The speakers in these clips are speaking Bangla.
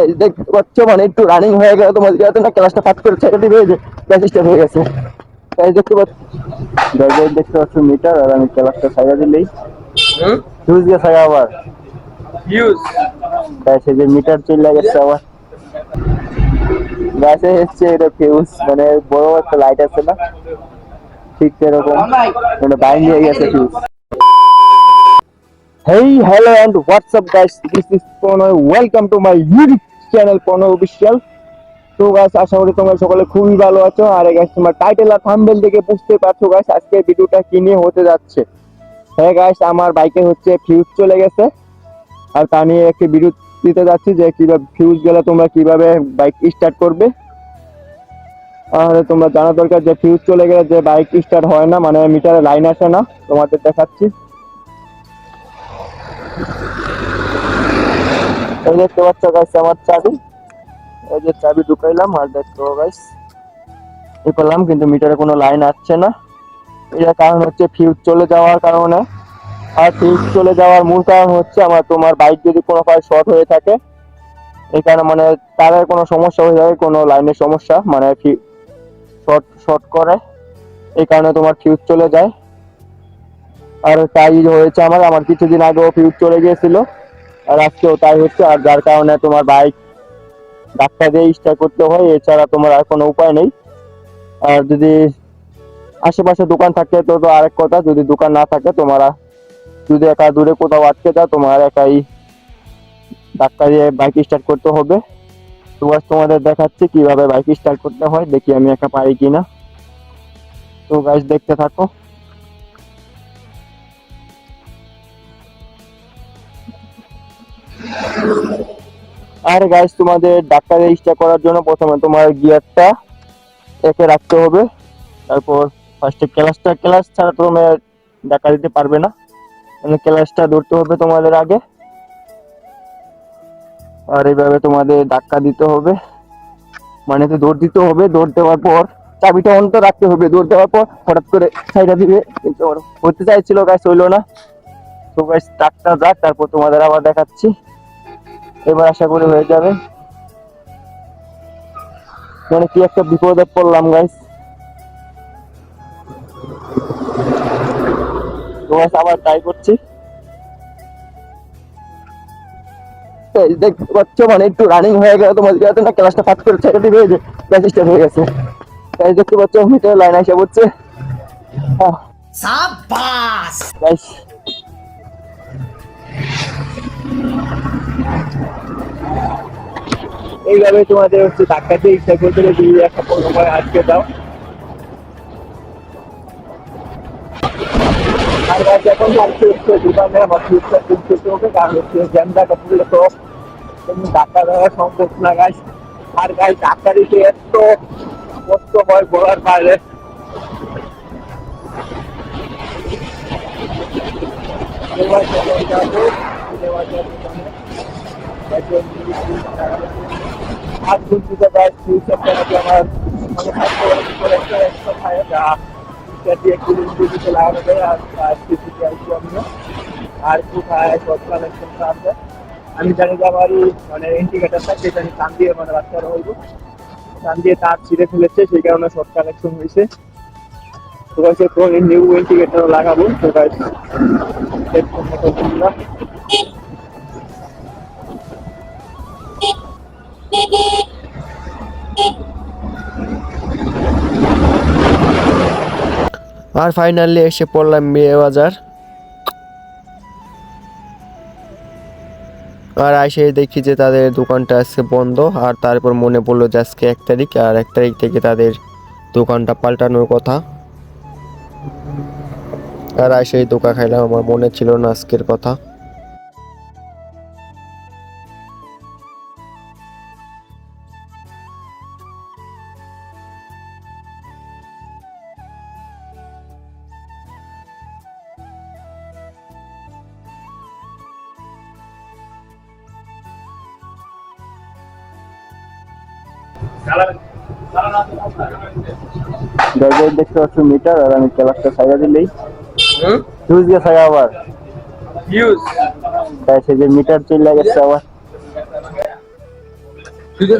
এই দেখতে পাচ্ছ মানে একটু রানিং হয়ে গেল তোমাদের যাতে না ক্লাসটা ফাট করে ছেড়ে দিবে যে হয়ে গেছে। দেখতে পাচ্ছ গাইজ দেখতে পাচ্ছ মিটার আর আমি ক্লাসটা ছাড়া দিলেই গেছে আবার। এই যে মিটার চলে গেছে আবার। গাছে এসছে এটা ফিউজ মানে বড় একটা লাইট আছে না? ঠিক সেরকম। মানে বাইন হয়ে গেছে fuse Hey, hello and what's up guys? This is Pono. Welcome to my YouTube channel Pono Official. তো গাইস আশা করি তোমরা সকলে খুবই ভালো আছো আর গাইস তোমার টাইটেল আর থাম্বনেল দেখে বুঝতে পারছ গাইস আজকে ভিডিওটা কি নিয়ে হতে যাচ্ছে হ্যাঁ গাইস আমার বাইকে হচ্ছে ফিউজ চলে গেছে আর তা নিয়ে একটি ভিডিও দিতে যাচ্ছি যে কীভাবে ফিউজ গেলে তোমরা কীভাবে বাইক স্টার্ট করবে আর তোমরা জানা দরকার যে ফিউজ চলে গেলে যে বাইক স্টার্ট হয় না মানে মিটারে লাইন আসে না তোমাদের দেখাচ্ছি এই দেখতে পাচ্ছ গাইস আমার চাবি। এই যে চাবি ঢুকাইলাম আর দেখতে গাইস এ করলাম, কিন্তু মিটারে কোনো লাইন আসছে না। এটার কারণ হচ্ছে ফিউজ চলে যাওয়ার কারণে। আর ফিউজ চলে যাওয়ার মূল কারণ হচ্ছে আমার তোমার বাইক যদি কোনো কাজ শর্ট হয়ে থাকে, এই কারণে মানে তারের কোনো সমস্যা হয়ে যায় কোনো লাইনের সমস্যা মানে শর্ট শর্ট করে। এই কারণে তোমার ফিউজ চলে যায়। আর তাই হয়েছে আমার আমার কিছুদিন আগেও ফিউজ চলে গিয়েছিল। আজকেও তাই হচ্ছে, আর যার কারণে তোমার বাইক ডাক্তার দিয়ে স্টার্ট করতে হয়, এছাড়া তোমার আর কোনো উপায় নেই। আর যদি আশেপাশে দোকান থাকে, তো তো আরেক কথা, যদি দোকান না থাকে, তোমার যদি একা দূরে কোথাও আটকে যাও, তোমার একাই ডাক্তার দিয়ে বাইক স্টার্ট করতে হবে। তো তোমাদের দেখাচ্ছি কীভাবে বাইক স্টার্ট করতে হয়, দেখি আমি একা পারি কিনা। তো গাইজ দেখতে থাকো। আর গাইস তোমাদের ডাক্তার ইচ্ছা করার জন্য প্রথমে তোমার গিয়ারটা একে রাখতে হবে। তারপর ফার্স্টে ক্লাসটা ক্লাস ছাড়া তুমি ডাক্তার দিতে পারবে না। মানে ক্লাসটা ধরতে হবে তোমাদের আগে। আর এইভাবে তোমাদের ধাক্কা দিতে হবে। মানে তো দৌড় দিতে হবে, দৌড় দেওয়ার পর চাবিটা অন্ত রাখতে হবে। দৌড় দেওয়ার পর হঠাৎ করে সাইডা দিবে। কিন্তু হতে চাইছিল গাছ হইল না। তো গাছ ডাক্তার যাক, তারপর তোমাদের আবার দেখাচ্ছি। এবার আশা করি হয়ে যাবে। মানে কি একটা বিপদে পড়লাম গাইস তো guys, আবার ট্রাই করছি। দেখতে পাচ্ছ মানে একটু রানিং হয়ে গেল তোমাদের যাতে না ক্লাসটা ফাট করে ছেড়ে দিবে যে ক্লাস স্টার্ট হয়ে গেছে। এই দেখতে পাচ্ছ মিটার লাইন এসে পড়ছে। Sabas. এইভাবে তোমাদের হচ্ছে ধাক্কা দিয়ে ইচ্ছা করতে যদি একটা কোনো করে আটকে দাও। আর এখন ভাবছি হচ্ছে দোকানে আমার হবে। কারণ হচ্ছে জ্যাম পুরো তো এমনি ধাক্কা সম্ভব না গাছ আর গাছ ধাক্কা দিতে এত কষ্ট হয় বলার বাইরে। এবার মানে খায় আছে? আমি জানি যে আমার মানে ইন্ডিকেটারটা সেটা আমি টান দিয়ে মানে রাখতে হইব। টান দিয়ে তার ছিঁড়ে ফেলেছে, সেই কারণে শর্ট কালেকশন হয়েছে নিউ লাগাবো আর ফাইনালি এসে পড়লাম বিয়ে বাজার আর এসে দেখি যে তাদের দোকানটা আজকে বন্ধ, আর তারপর মনে পড়ল যে আজকে এক তারিখ, আর এক তারিখ থেকে তাদের দোকানটা পাল্টানোর কথা। আর এসে দোকা খাইলাম আমার মনে ছিল না আজকের কথা দেখতে পাচ্ছ মিটার আর আমি ক্লাসটা ছাড়া দিলেই? ফিউজ গেছে আবার। Views. তাই সে যে মিটার চলে গেছে আবার। ফিউজ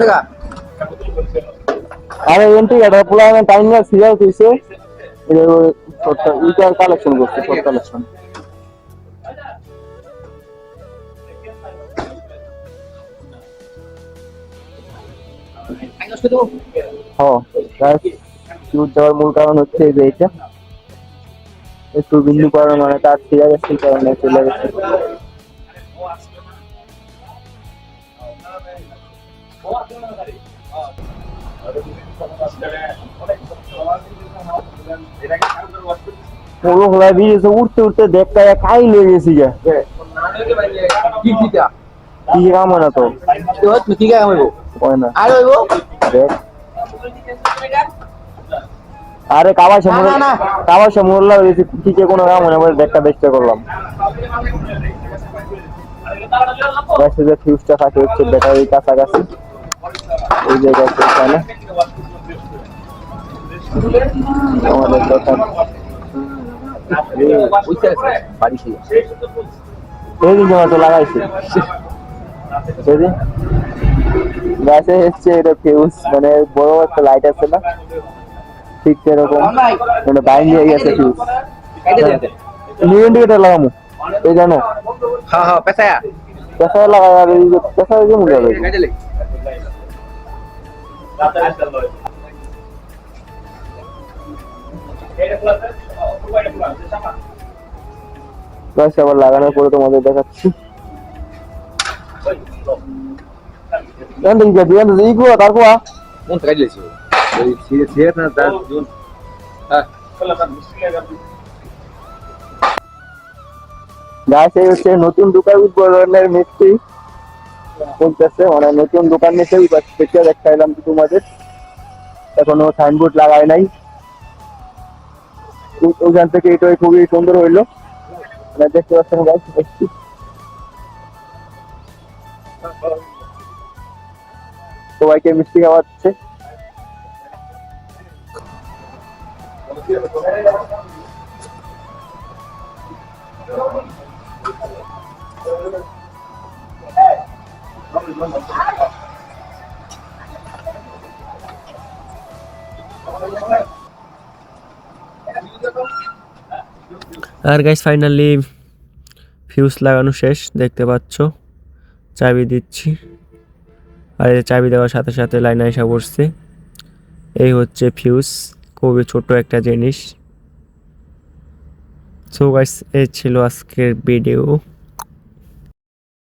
আরে এন্ট্রি এটা পুরো টাইম না সিরিয়াল দিছে ইটার কালেকশন করছে কালেকশন হ্যাঁ ফিউজ যাওয়ার মূল কারণ হচ্ছে এই যে এটা একটু বিন্দু করার মানে তার ছিঁড়ে গেছে কারণে চলে গেছে। পুরো হলা দিয়েছে উঠতে উঠতে দেখতে খাই লেগে গেছি কি কিটা কি কাম না তো? তো তুমি কি গায় হইব না। আর হইব? দেখ। আরে সামনে না। কাবার সামনে ঠিকই কোনো কাম হয় না বলে দেখটা দেখতে করলাম। যে ফিউজটা থাকে হচ্ছে ব্যাটারির কাছাকাছি। এই যে গ্যাস এখানে। আমাদের দোকান। সেদিন জমা তো লাগাইছি। সেদিন এটা ফিউজ মানে বড় একটা লাইট আছে না? ঠিক সেরকম মানে বাইন্ড হয়ে গেছে ফিউজ নিউ ইন্ডিকেটার লাগামু এই জানো হ্যাঁ হ্যাঁ পেছায়া পেশা লাগাই আর এই যে পেশা যে লেগে গাছ আবার লাগানোর পরে তোমাদের দেখাচ্ছি Nanti jadi nanti iku aku ah. মন কাজে লেছে হ্যাঁ গাছ এই হচ্ছে নতুন দোকান উদ্বোধনের মিস্ত্রি বলতেছে মানে নতুন দোকান নিয়েছে দেখতে দেখাইলাম তো তোমাদের। এখনও সাইনবোর্ড লাগাই নাই। ওখান থেকে এটাই খুবই সুন্দর হইল। মানে দেখতে পাচ্ছেন গাছ দেখছি সবাইকে মিষ্টি খাওয়াচ্ছে। আর গাইস ফাইনালি ফিউজ লাগানো শেষ, দেখতে পাচ্ছ। চাবি দিচ্ছি। আর চাবি দেওয়ার সাথে সাথে লাইন আসা পড়ছে এই হচ্ছে ফিউজ খুবই ছোট একটা জিনিস। সো গাইস এই ছিল আজকের ভিডিও